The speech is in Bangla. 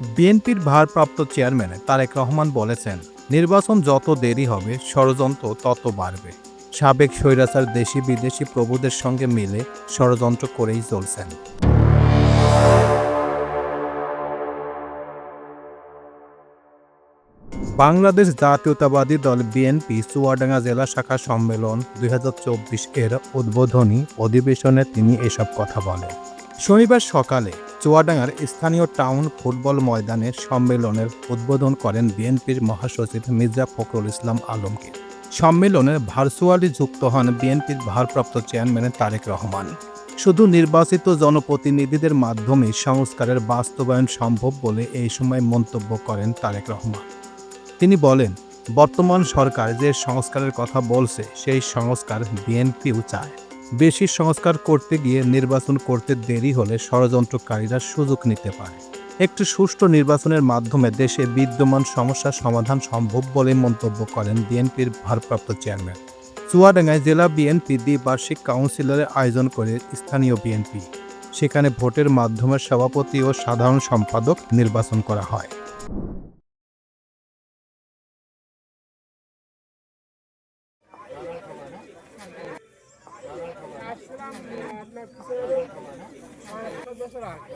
বিএনপির ভারপ্রাপ্ত চেয়ারম্যান তারেক রহমান বলেছেন, নির্বাচন যত দেরি হবে, ষড়যন্ত্র তত বাড়বে। সাবেক স্বৈরাচার দেশি বিদেশি প্রভুদের সঙ্গে মিলে ষড়যন্ত্র করেই চলছেন। বাংলাদেশ জাতীয়তাবাদী দল বিএনপি চুয়াডাঙ্গা জেলা শাখা সম্মেলন দুই হাজার চব্বিশ এর উদ্বোধনী অধিবেশনে তিনি এসব কথা বলেন। শনিবার সকালে চুয়াডাঙ্গার স্থানীয় টাউন ফুটবল ময়দানে সম্মেলনের উদ্বোধন করেন বিএনপির মহাসচিব মির্জা ফখরুল ইসলাম আলমগীর। সম্মেলনে ভার্চুয়ালি যুক্ত হন বিএনপির ভারপ্রাপ্ত চেয়ারম্যান তারেক রহমান। শুধু নির্বাচিত জনপ্রতিনিধিদের মাধ্যমে সংস্কারের বাস্তবায়ন সম্ভব বলে এই সময় মন্তব্য করেন তারেক রহমান। তিনি বলেন, বর্তমান সরকার যে সংস্কারের কথা বলছে, সেই সংস্কার বিএনপিও চায়। বেশি সংস্কার করতে গিয়ে নির্বাচন করতে দেরি হলে ষড়যন্ত্রকারীরা সুযোগ নিতে পারে। একটি সুষ্ঠু নির্বাচনের মাধ্যমে দেশে বিদ্যমান সমস্যার সমাধান সম্ভব বলে মন্তব্য করেন বিএনপির ভারপ্রাপ্ত চেয়ারম্যান। চুয়াডাঙ্গায় জেলা বিএনপি দ্বিবার্ষিক কাউন্সিলরের আয়োজন করে স্থানীয় বিএনপি। সেখানে ভোটের মাধ্যমে সভাপতি ও সাধারণ সম্পাদক নির্বাচন করা হয়। আপনার বছর আগে